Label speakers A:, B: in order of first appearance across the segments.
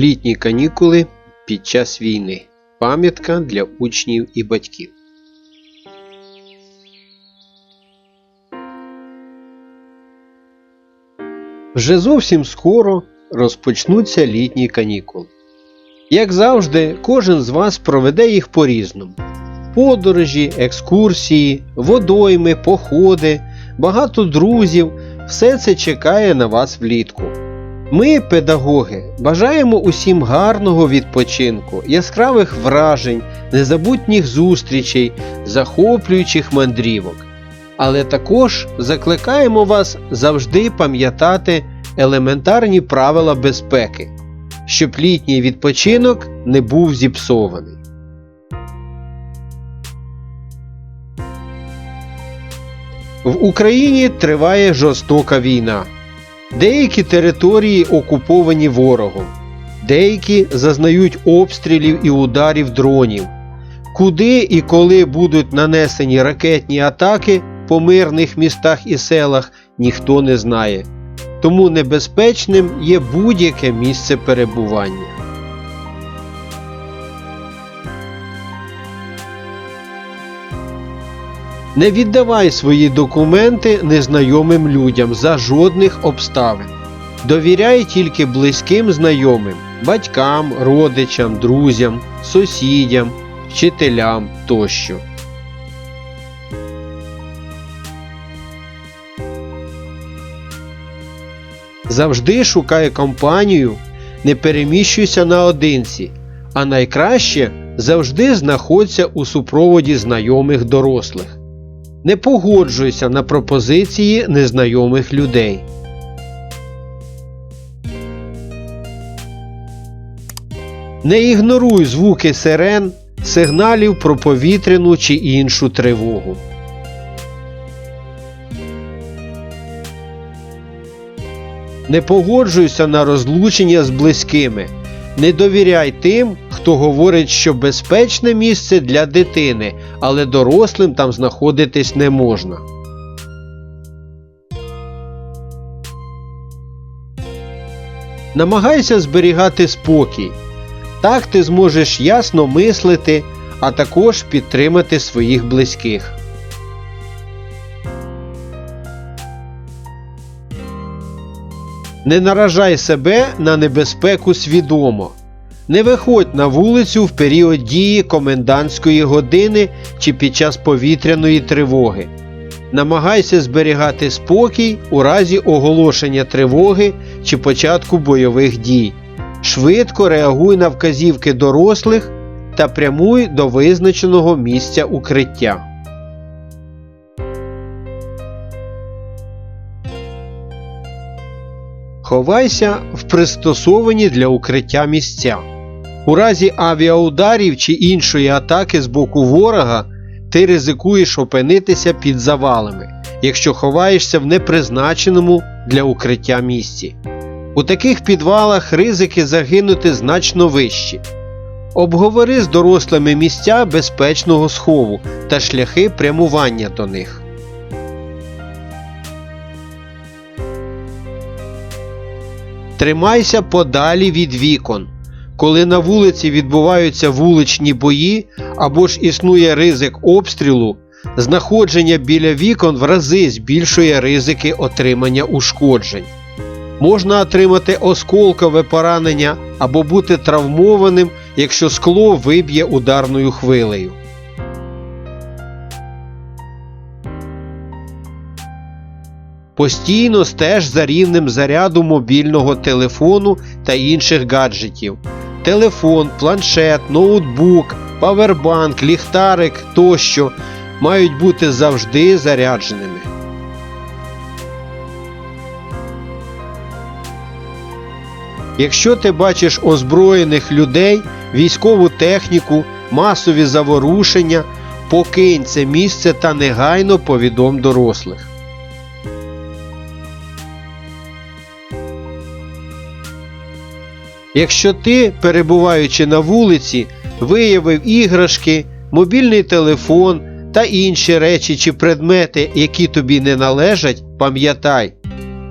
A: Літні канікули під час війни. Пам'ятка для учнів і батьків. Вже зовсім скоро розпочнуться літні канікули. Як завжди, кожен з вас проведе їх по-різному. Подорожі, екскурсії, водойми, походи, багато друзів все це чекає на вас влітку. Ми, педагоги, бажаємо усім гарного відпочинку, яскравих вражень, незабутніх зустрічей, захоплюючих мандрівок. Але також закликаємо вас завжди пам'ятати елементарні правила безпеки, щоб літній відпочинок не був зіпсований. В Україні триває жорстока війна. Деякі території окуповані ворогом, деякі зазнають обстрілів і ударів дронів. Куди і коли будуть нанесені ракетні атаки по мирних містах і селах, ніхто не знає. Тому небезпечним є будь-яке місце перебування. Не віддавай свої документи незнайомим людям за жодних обставин. Довіряй тільки близьким знайомим, батькам, родичам, друзям, сусідям, вчителям тощо. Завжди шукай компанію, не переміщуйся наодинці, а найкраще завжди знаходься у супроводі знайомих дорослих. Не погоджуйся на пропозиції незнайомих людей. Не ігноруй звуки сирен, сигналів про повітряну чи іншу тривогу. Не погоджуйся на розлучення з близькими. Не довіряй тим, хто говорить, що безпечне місце для дитини, але дорослим там знаходитись не можна. Намагайся зберігати спокій. Так ти зможеш ясно мислити, а також підтримати своїх близьких. Не наражай себе на небезпеку свідомо. Не виходь на вулицю в період дії комендантської години чи під час повітряної тривоги. Намагайся зберігати спокій у разі оголошення тривоги чи початку бойових дій. Швидко реагуй на вказівки дорослих та прямуй до визначеного місця укриття. Ховайся в пристосовані для укриття місця. У разі авіаударів чи іншої атаки з боку ворога ти ризикуєш опинитися під завалами, якщо ховаєшся в непризначеному для укриття місці. У таких підвалах ризики загинути значно вищі. Обговори з дорослими місця безпечного схову та шляхи прямування до них. Тримайся подалі від вікон. Коли на вулиці відбуваються вуличні бої або ж існує ризик обстрілу, знаходження біля вікон в рази збільшує ризики отримання ушкоджень. Можна отримати осколкове поранення або бути травмованим, якщо скло виб'є ударною хвилею. Постійно стеж за рівнем заряду мобільного телефону та інших гаджетів. Телефон, планшет, ноутбук, павербанк, ліхтарик тощо мають бути завжди зарядженими. Якщо ти бачиш озброєних людей, військову техніку, масові заворушення, покинь це місце та негайно повідом дорослих. Якщо ти, перебуваючи на вулиці, виявив іграшки, мобільний телефон та інші речі чи предмети, які тобі не належать, пам'ятай,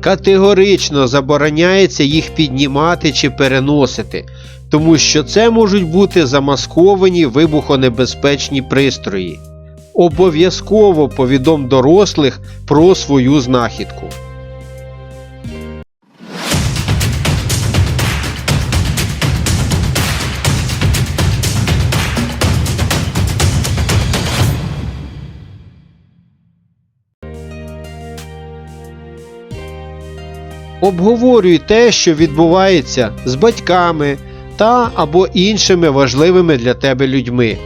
A: Категорично забороняється їх піднімати чи переносити, тому що це можуть бути замасковані вибухонебезпечні пристрої. Обов'язково повідом дорослих про свою знахідку. Обговорюй те, що відбувається з батьками та або іншими важливими для тебе людьми.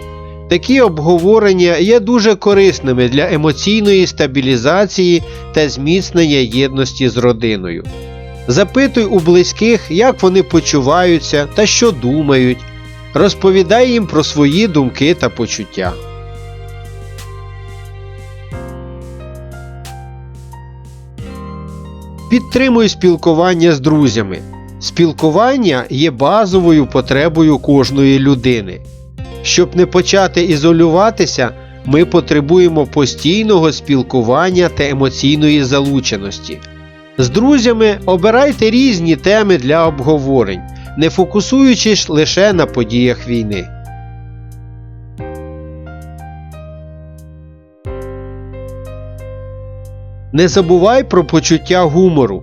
A: Такі обговорення є дуже корисними для емоційної стабілізації та зміцнення єдності з родиною. Запитуй у близьких, як вони почуваються та що думають. Розповідай їм про свої думки та почуття. Підтримуй спілкування з друзями. Спілкування є базовою потребою кожної людини. Щоб не почати ізолюватися, ми потребуємо постійного спілкування та емоційної залученості. З друзями обирайте різні теми для обговорень, не фокусуючись лише на подіях війни. Не забувай про почуття гумору.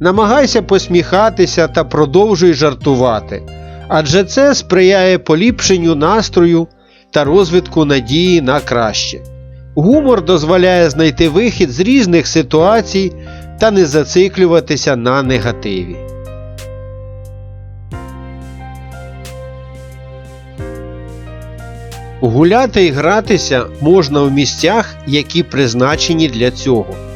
A: Намагайся посміхатися та продовжуй жартувати, адже це сприяє поліпшенню настрою та розвитку надії на краще. Гумор дозволяє знайти вихід з різних ситуацій та не зациклюватися на негативі. Гуляти і гратися можна в місцях, які призначені для цього.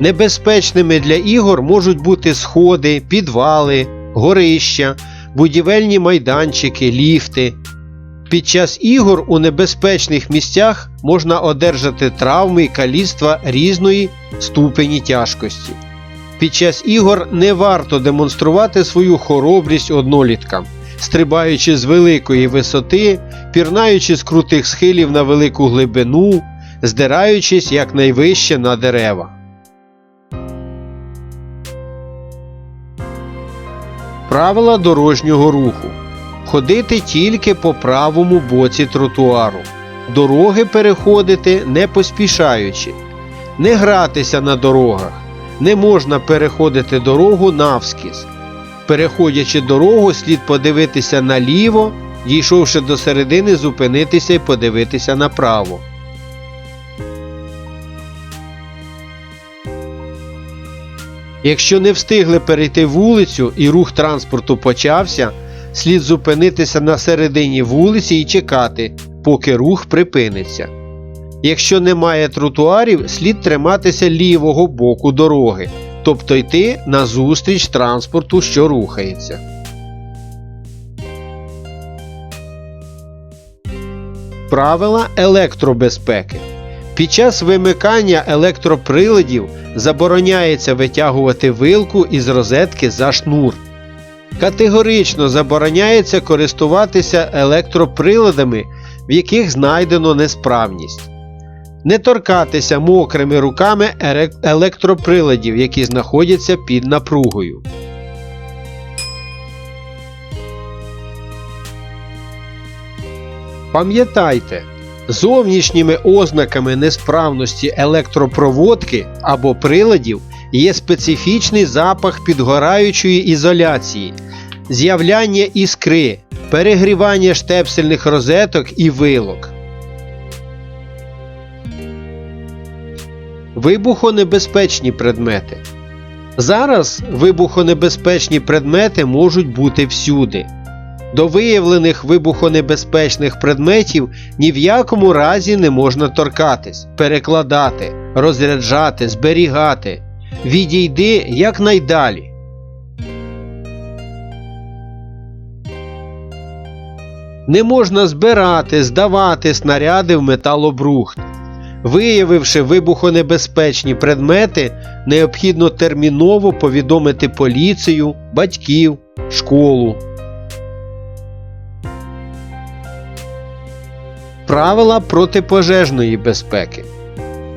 A: Небезпечними для ігор можуть бути сходи, підвали, горища, будівельні майданчики, ліфти. Під час ігор у небезпечних місцях можна одержати травми і каліцтва різної ступені тяжкості. Під час ігор не варто демонструвати свою хоробрість одноліткам, стрибаючи з великої висоти, пірнаючи з крутих схилів на велику глибину, здираючись якнайвище на дерева. Правила дорожнього руху. Ходити тільки по правому боці тротуару. Дороги переходити не поспішаючи. Не гратися на дорогах. Не можна переходити дорогу навскіз. Переходячи дорогу, слід подивитися наліво, дійшовши до середини, зупинитися і подивитися направо. Якщо не встигли перейти вулицю і рух транспорту почався, слід зупинитися на середині вулиці і чекати, поки рух припиниться. Якщо немає тротуарів, слід триматися лівого боку дороги, тобто йти назустріч транспорту, що рухається. Правила електробезпеки. Під час вимикання електроприладів забороняється витягувати вилку із розетки за шнур. Категорично забороняється користуватися електроприладами, в яких знайдено несправність. Не торкатися мокрими руками електроприладів, які знаходяться під напругою. Пам'ятайте, зовнішніми ознаками несправності електропроводки або приладів є специфічний запах підгораючої ізоляції, з'являння іскри, перегрівання штепсельних розеток і вилок. Вибухонебезпечні предмети. Зараз вибухонебезпечні предмети можуть бути всюди. До виявлених вибухонебезпечних предметів ні в якому разі не можна торкатись, перекладати, розряджати, зберігати. Відійди якнайдалі. Не можна збирати, здавати снаряди в металобрухт. Виявивши вибухонебезпечні предмети, необхідно терміново повідомити поліцію, батьків, школу. Правила протипожежної безпеки.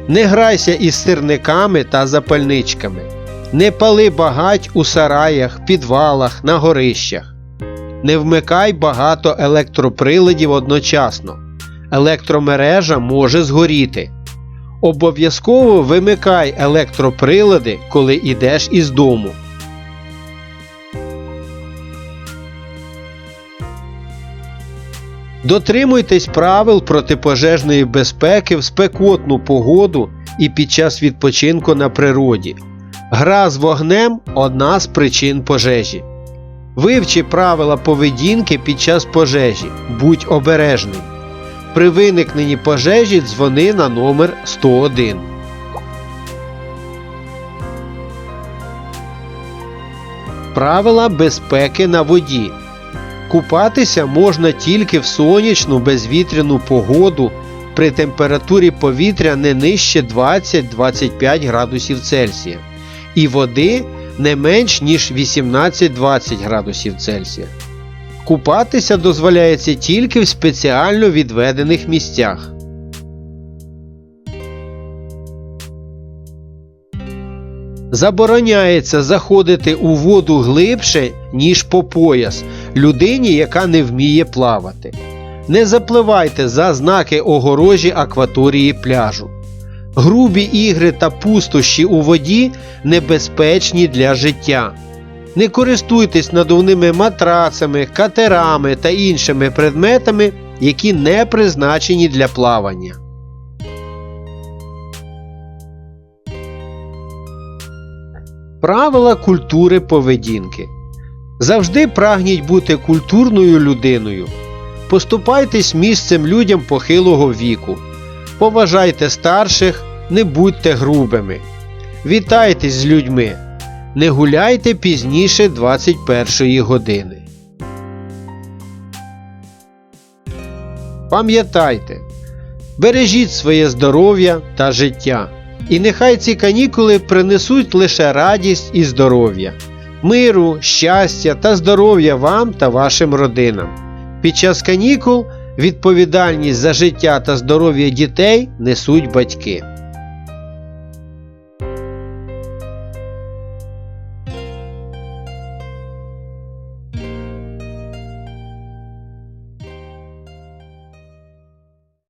A: Не грайся із сирниками та запальничками. Не пали багать у сараях, підвалах, на горищах. Не вмикай багато електроприладів одночасно. Електромережа може згоріти. Обов'язково вимикай електроприлади, коли йдеш із дому. Дотримуйтесь правил протипожежної безпеки в спекотну погоду і під час відпочинку на природі. Гра з вогнем одна з причин пожежі. Вивчи правила поведінки під час пожежі. Будь обережним. При виникненні пожежі дзвони на номер 101. Правила безпеки на воді. Купатися можна тільки в сонячну безвітряну погоду при температурі повітря не нижче 20-25 градусів Цельсія і води не менш ніж 18-20 градусів Цельсія. Купатися дозволяється тільки в спеціально відведених місцях. Забороняється заходити у воду глибше, ніж по пояс, людині, яка не вміє плавати. Не запливайте за знаки огорожі акваторії пляжу. Грубі ігри та пустощі у воді небезпечні для життя. Не користуйтесь надувними матрацами, катерами та іншими предметами, які не призначені для плавання. Правила культури поведінки. Завжди прагніть бути культурною людиною. Поступайтесь місцем людям похилого віку. Поважайте старших, не будьте грубими. Вітайтесь з людьми. Не гуляйте пізніше 21 години. Пам'ятайте, бережіть своє здоров'я та життя. І нехай ці канікули принесуть лише радість і здоров'я, миру, щастя та здоров'я вам та вашим родинам. Під час канікул відповідальність за життя та здоров'я дітей несуть батьки.